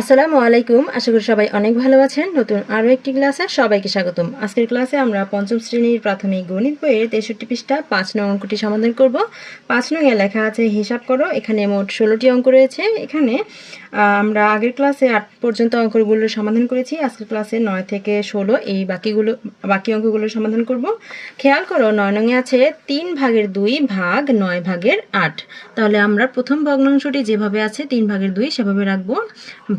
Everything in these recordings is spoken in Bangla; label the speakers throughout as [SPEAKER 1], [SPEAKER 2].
[SPEAKER 1] আসসালামু আলাইকুম। আশা করি সবাই অনেক ভালো আছেন। নতুন আরও একটি ক্লাসে সবাইকে স্বাগতম। আজকের ক্লাসে আমরা পঞ্চম শ্রেণির প্রাথমিক গণিত বইয়ের তেষট্টি পৃষ্ঠা পাঁচ নং অঙ্কটি সমাধান করব। পাঁচ নং এ লেখা আছে, হিসাব করো। এখানে মোট ষোলোটি অঙ্ক রয়েছে। এখানে আমরা আগের ক্লাসে আট পর্যন্ত অঙ্কগুলোর সমাধান করেছি। আজকের ক্লাসে নয় থেকে ষোলো এই বাকিগুলো, বাকি অঙ্কগুলোর সমাধান করব। খেয়াল করো, নয় নঙে আছে তিন ভাগের দুই ভাগ নয় ভাগের আট। তাহলে আমরা প্রথম ভগ্নাংশটি যেভাবে আছে তিন ভাগের দুই সেভাবে রাখব।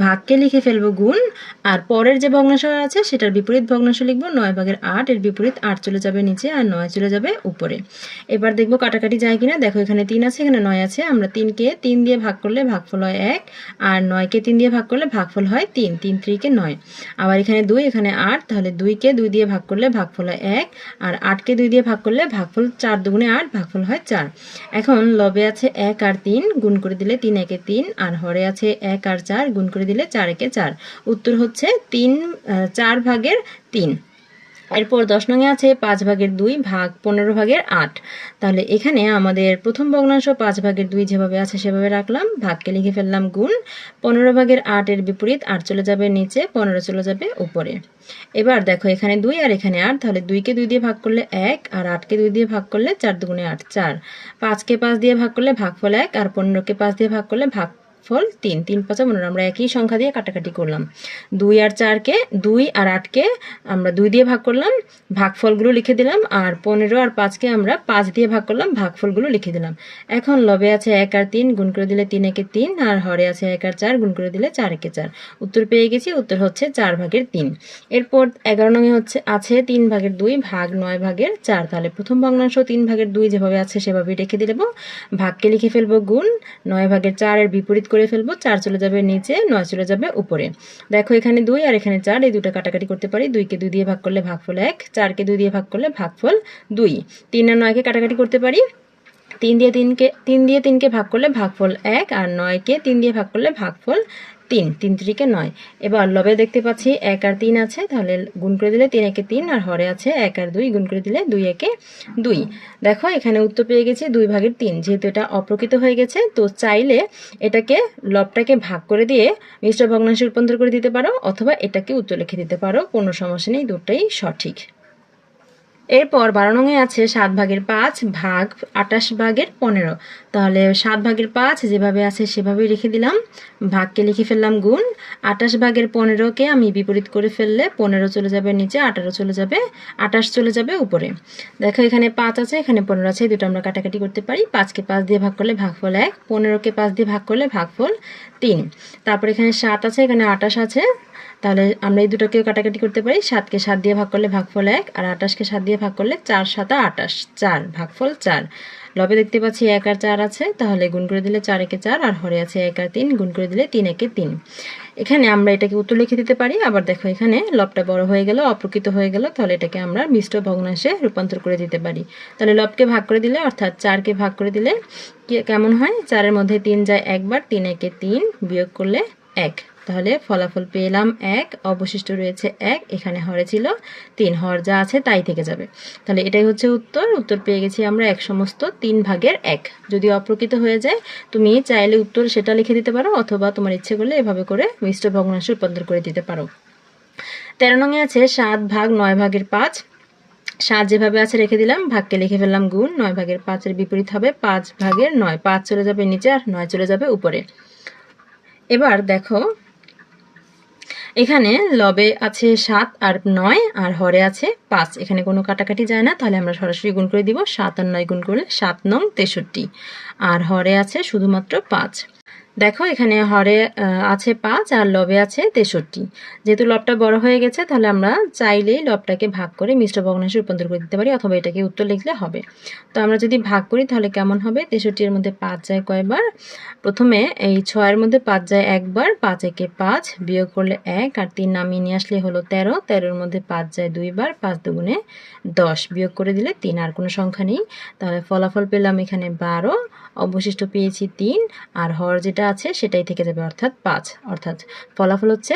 [SPEAKER 1] ভাগকে লিখে ফেলব গুণ, আর পরের যে ভগ্নাংশ আছে সেটার বিপরীত ভগ্নাংশ লিখব নয় ভাগের আট, এর বিপরীত আট চলে যাবে নিচে আর নয় চলে যাবে উপরে। এবার দেখব কাটাকাটি যায় কিনা। দেখো এখানে তিন আছে, এখানে নয় আছে। আমরা তিনকে তিন দিয়ে ভাগ করলে ভাগফল হয় এক, আর নয়কে তিন দিয়ে ভাগ করলে ভাগফল হয় তিন তিন ত্রিকে নয়। আবার এখানে দুই, এখানে আট, তাহলে দুইকে দুই দিয়ে ভাগ করলে ভাগফল হয় এক, আর আটকে দুই দিয়ে ভাগ করলে ভাগফল চার দুগুণে আট, ভাগফল হয় চার। এখন লবে আছে এক আর তিন, গুণ করে দিলে তিন, একে তিন, আর হরে আছে এক আর চার, গুণ করে দিলে চার একে চার। উত্তর হচ্ছে তিন চার ভাগের তিন। এরপর দশ নঙে আছে পাঁচ ভাগের দুই ভাগ পনেরো ভাগের আট। তাহলে এখানে আমাদের প্রথম ভগ্নাংশ পাঁচ ভাগের দুই যেভাবে আছে সেভাবে রাখলাম। ভাগকে লিখে ফেললাম গুণ। পনেরো ভাগের আটের বিপরীত আট চলে যাবে নিচে, পনেরো চলে যাবে উপরে। এবার দেখো এখানে দুই আর এখানে আট, তাহলে দুইকে দুই দিয়ে ভাগ করলে এক আর আটকে দুই দিয়ে ভাগ করলে চার দুগুণে আট, চার। পাঁচকে পাঁচ দিয়ে ভাগ করলে ভাগফল এক আর পনেরোকে পাঁচ দিয়ে ভাগ করলে ভাগ ফল তিন তিন পাঁচা পনেরো আমরা একই সংখ্যা দিয়ে কাটাকাটি করলাম। দুই আর চারকে, দুই আর আটকে আমরা দুই দিয়ে ভাগ করলাম, ভাগফলগুলো লিখে দিলাম, আর পনেরো আর পাঁচকে আমরা পাঁচ দিয়ে ভাগ করলাম, ভাগফলগুলো লিখে দিলাম। এখন লবে আছে এক আর তিন, গুণ করে দিলে তিন একে তিন, আর হরে আছে এক আর চার, গুণ করে দিলে চার একে চার। উত্তর পেয়ে গেছি, উত্তর হচ্ছে চার ভাগের তিন। এরপর এগারো নঙে হচ্ছে, আছে তিন ভাগের দুই, ভাগ নয় ভাগের চার। তাহলে প্রথম ভগ্নাংশ তিন ভাগের দুই যেভাবে আছে সেভাবেই রেখে দিলেব ভাগকে লিখে ফেলব গুণ, নয় ভাগের চারের বিপরীত করে ফেলব, চার চলে যাবে নিচে, নয় চলে যাবে উপরে। দেখো এখানে দুই আর এখানে চার, এই দুটো কাটাকাটি করতে পারি। দুইকে দুই দিয়ে ভাগ করলে ভাগফল এক, চারকে দুই দিয়ে ভাগ করলে ভাগফল দুই। তিন আর নয়কে কাটাকাটি করতে পারি। তিন দিয়ে তিনকে, তিন দিয়ে তিনকে ভাগ করলে ভাগফল এক আর নয়কে তিন দিয়ে ভাগ করলে ভাগফল তিন তিন ত্রিকে নয়। এবার লবে দেখতে পাচ্ছি এক আর তিন আছে, তাহলে গুণ করে দিলে তিন একে তিন আর হরে আছে এক আর দুই, গুণ করে দিলে দুই একে দুই। দেখো, এখানে উত্তর পেয়ে গেছি দুই ভাগের তিন, যেহেতু এটা অপ্রকৃত হয়ে গেছে, তো চাইলে এটাকে, লবটাকে ভাগ করে দিয়ে মিশ্র ভগ্নাংশে রূপান্তর করে দিতে পারো, অথবা এটাকে উত্তর লিখে দিতে পারো, কোনো সমস্যা নেই, দুটোই সঠিক। এরপর বারো নঙে আছে সাত ভাগের পাঁচ ভাগ আটাশ ভাগের পনেরো। তাহলে সাত ভাগের পাঁচ যেভাবে আছে সেভাবেই রেখে দিলাম। ভাগকে লিখে ফেললাম গুণ। আটাশ ভাগের পনেরোকে আমি বিপরীত করে ফেললে পনেরো চলে যাবে নিচে, আঠারো চলে যাবে আটাশ চলে যাবে উপরে। দেখো এখানে পাঁচ আছে, এখানে পনেরো আছে দুটো আমরা কাটাকাটি করতে পারি। পাঁচকে পাঁচ দিয়ে ভাগ করলে ভাগফল এক, পনেরোকে পাঁচ দিয়ে ভাগ করলে ভাগফল তিন। তারপর এখানে সাত আছে, এখানে আটাশ আছে তাহলে আমরা এই দুটোকেও কাটাকাটি করতে পারি। সাতকে সাত দিয়ে ভাগ করলে ভাগফল এক, আর আটাশকে সাত দিয়ে ভাগ করলে চার সাতা আটাশ চার, ভাগফল চার। লবে দেখতে পাচ্ছি এক আর চার আছে, তাহলে গুণ করে দিলে চার একে চার, আর হরে আছে এক আর তিন, গুণ করে দিলে তিন একে তিন। এখানে আমরা এটাকে উত্তর লিখে দিতে পারি। আবার দেখো এখানে লবটা বড় হয়ে গেল, অপ্রকৃত হয়ে গেল, তাহলে এটাকে আমরা মিষ্ট ভগ্নাংশে রূপান্তর করে দিতে পারি। তাহলে লবকে ভাগ করে দিলে, অর্থাৎ চারকে ভাগ করে দিলে কেমন হয়? চারের মধ্যে তিন যায় একবার তিন একে তিন বিয়োগ করলে এক। তাহলে ফলাফল পেলাম এক, অবশিষ্ট রয়েছে এক, এখানে হরে ছিল, তিন হর যা আছে তাই থেকে যাবে। তাহলে এটাই হচ্ছে উত্তর উত্তর পেয়ে গেছি আমরা এক সমস্ত তিন ভাগের এক। যদি অপ্রকৃত হয়ে যায়, তুমি চাইলে উত্তর সেটা লিখে দিতে পারো, অথবা তোমার ইচ্ছে করলে এভাবে করে মিষ্ট ভগ্নাংশ রূপান্তর করে দিতে পারো। তেরো নঙে আছে, সাত ভাগ নয় ভাগের পাঁচ। সাত যেভাবে আছে রেখে দিলাম, ভাগকে লিখে ফেললাম গুণ, নয় ভাগের পাঁচের বিপরীত হবে পাঁচ ভাগের নয়। পাঁচ চলে যাবে নিচে আর নয় চলে যাবে উপরে। এবার দেখো, এখানে লবে আছে সাত আর নয় আর হরে আছে পাঁচ। এখানে কোনো কাটাকাটি যায় না, তাহলে আমরা সরাসরি গুণ করে দিব সাত আর নয় গুণ করলে সাত নং তেষট্টি। আর হরে আছে শুধুমাত্র পাঁচ। দেখো, এখানে হরে আছে পাঁচ আর লবে আছে তেষট্টি। যেহেতু লবটা বড় হয়ে গেছে, তাহলে আমরা চাইলেই লবটাকে ভাগ করে মিশ্র ভগ্নাংশে রূপান্তর করে দিতে পারি অথবা এটাকে উত্তর লিখলে হবে। তো আমরা যদি ভাগ করি, তাহলে কেমন হবে? তেষট্টির মধ্যে পাঁচ যায় কয়বার? প্রথমে এই ছয়ের মধ্যে পাঁচ যায় একবার, পাঁচ একে পাঁচ বিয়োগ করলে এক, আর তিন নামিয়ে নিয়ে আসলে হলো তেরো তেরোর মধ্যে পাঁচ যায় দুইবার, পাঁচ দুগুণে দশ বিয়োগ করে দিলে তিন, আর কোনো সংখ্যা নেই। তাহলে ফলাফল পেলাম এখানে বারো অবশিষ্ট পেয়েছি তিন, আর হর যেটা আছে সেটাই থেকে যাবে অর্থাৎ পাঁচ। অর্থাৎ ফলাফল হচ্ছে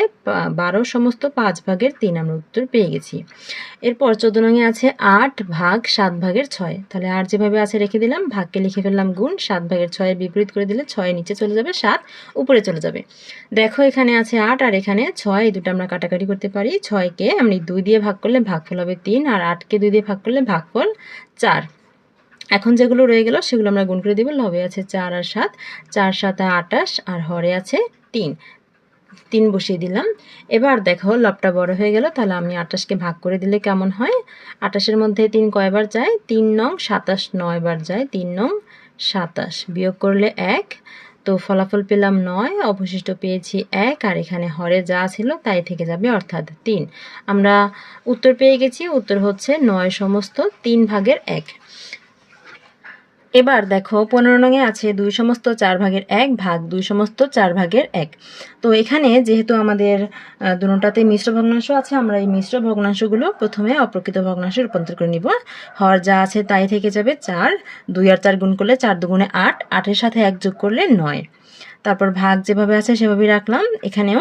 [SPEAKER 1] বারো সমস্ত পাঁচ ভাগের তিন আমরা উত্তর পেয়ে গেছি। এরপর চোদ্দ নঙে আছে আট ভাগ সাত ভাগের ছয়। তাহলে আর যেভাবে আছে রেখে দিলাম, ভাগকে লিখে ফেললাম গুণ, সাত ভাগের ছয়ের বিপরীত করে দিলে ছয় নিচে চলে যাবে সাত, উপরে চলে যাবে। দেখো এখানে আছে আট, আর এখানে ছয়, এই দুটো আমরা কাটাকাটি করতে পারি। ছয়কে আমি দুই দিয়ে ভাগ করলে ভাগফল হবে তিন, আর আটকে দুই দিয়ে ভাগ করলে ভাগফল চার। এখন যেগুলো রয়ে গেল, সেগুলো আমরা গুণ করে দিব। লবে আছে চার আর সাত। চার, সাত, আটাশ, আর হরে আছে তিন। তিন বসিয়ে দিলাম। এবার দেখো, লবটা বড় হয়ে গেল। তাহলে আমি আটাশকে ভাগ করে দিলে কেমন হয়? আটাশের মধ্যে তিন কয়বার যায়? তিন নং সাতাশ নয় বার যায়। তিন নং সাতাশ। বিয়োগ করলে এক। তো ফলাফল পেলাম নয়। অবশিষ্ট পেয়েছি এক। আর এখানে হরে যা ছিল তাই থেকে যাবে, অর্থাৎ তিন। আমরা উত্তর পেয়ে গেছি। উত্তর হচ্ছে নয় সমস্ত তিন ভাগের এক। এবার দেখো পনেরো নঙে আছে দুই সমস্ত চার ভাগের এক ভাগ দুই সমস্ত চার ভাগের এক। তো এখানে যেহেতু আমাদের আহ, দুটোটাতে মিশ্র ভগ্নাংশ আছে আমরা এই মিশ্র ভগ্নাংশগুলো প্রথমে অপ্রকৃত ভগ্নাংশে রূপান্তর করে নিব। হর যা আছে তাই থেকে যাবে চার দুই আর চার গুণ করলে চার দুগুণে আট আটের সাথে এক যোগ করলে নয়। তারপর ভাগ যেভাবে আছে সেভাবেই রাখলাম। এখানেও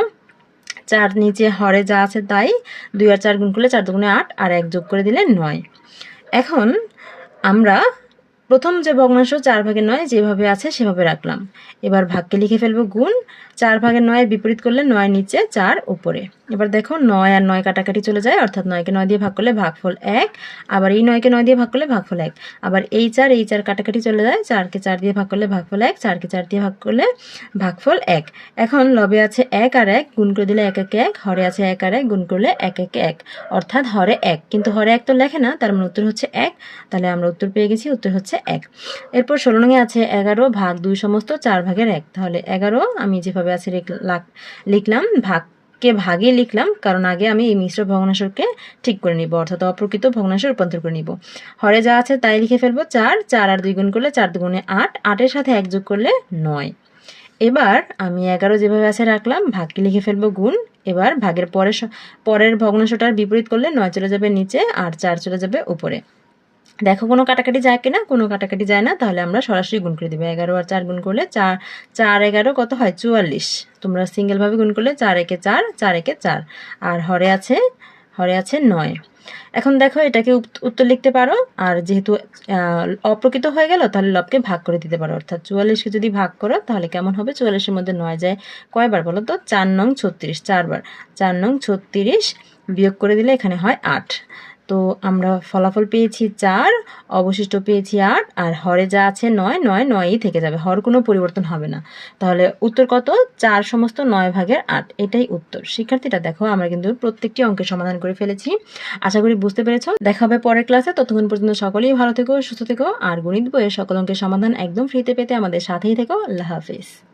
[SPEAKER 1] চার নিচে হরে যা আছে তাই দুই আর চার গুণ করলে চার দুগুণে আট আর এক যোগ করে দিলে নয়। এখন আমরা প্রথম যে ভগ্নাংশ চার ভাগের নয় যেভাবে আছে সেভাবে রাখলাম। এবার ভাগকে লিখে ফেলব গুণ। চার ভাগের নয়ের বিপরীত করলে নয় নিচে, চার উপরে। এবার দেখো নয় আর নয় কাটাকাটি চলে যায়, অর্থাৎ নয়কে নয় দিয়ে ভাগ করলে ভাগফল এক, আবার এই নয়কে নয় দিয়ে ভাগ করলে ভাগফল এক। আবার এই চার এই চার কাটাকাটি চলে যায়, চারকে চার দিয়ে ভাগ করলে ভাগফল এক, চারকে চার দিয়ে ভাগ করলে ভাগফল এক। এখন লবে আছে এক আর এক, গুণ করে দিলে এক এক এক, হরে আছে এক আর এক, গুণ করলে এক এক এক, অর্থাৎ হরে এক। কিন্তু হরে এক তো লেখে না, তার মানে উত্তর হচ্ছে এক। তাহলে আমরা উত্তর পেয়ে গেছি, উত্তর হচ্ছে এক। এরপর ষোলো নঙে আছে এগারো ভাগ দুই সমস্ত চার ভাগের এক। তাহলে এগারো আমি যেভাবে আছে লিখলাম, ভাগকে ভাগে লিখলাম, কারণ আগে আমি এই মিশ্র ভগ্নাংশকে ঠিক করে নিব, অর্থাৎ অপ্রকৃত ভগ্নাংশে রূপান্তর করে নিব। হরে যা আছে তাই লিখে ফেলব, চার চার আর দুই গুণ করলে চার দুগুণে আট, আটের সাথে এক যোগ করলে নয়। এবার আমি এগারো যেভাবে আছে রাখলাম, ভাগকে লিখে ফেলব গুণ, এবার ভাগের পরের পরের ভগ্নাংশটার বিপরীত করলে নয় চলে যাবে নিচে আর চার চলে যাবে উপরে। দেখো, কোনো কাটাকাটি যায় কিনা? কোনো কাটাকাটি যায় না, তাহলে আমরা সরাসরি গুণ করে দেবো। এগারো আর চার গুণ করলে চার চার এগারো কত হয়? চুয়াল্লিশ। তোমরা সিঙ্গেলভাবে গুণ করলে চার একে চার চার একে চার। আর হরে আছে হরে আছে নয়। এখন দেখো, এটাকে উত- উত্তর লিখতে পারো। আর যেহেতু অপ্রকৃত হয়ে গেল, তাহলে লবকে ভাগ করে দিতে পারো। অর্থাৎ চুয়াল্লিশকে যদি ভাগ করো, তাহলে কেমন হবে? চুয়াল্লিশের মধ্যে নয় যায়। কয়বার বলো তো? চার নং ছত্রিশ, চারবার। চার নং ছত্রিশ বিয়োগ করে দিলে এখানে হয় আট। তো আমরা ফলাফল পেয়েছি চার, অবশিষ্ট পেয়েছি আট, আর হরে যা আছে নয় নয়, নয়ই থেকে যাবে। হর কোনো পরিবর্তন হবে না। তাহলে উত্তর কত? চার সমস্ত নয় ভাগের আট। এটাই উত্তর। শিক্ষার্থীরা, দেখো, আমরা কিন্তু প্রত্যেকটি অঙ্কের সমাধান করে ফেলেছি। আশা করি বুঝতে পেরেছ। দেখা হবে পরের ক্লাসে। ততক্ষণ পর্যন্ত সকলেই ভালো থেকো, সুস্থ থেকো, আর গণিত বইয়ের সকল অঙ্কের সমাধান একদম ফ্রিতে পেতে আমাদের সাথেই থেকো। আল্লাহ হাফিজ।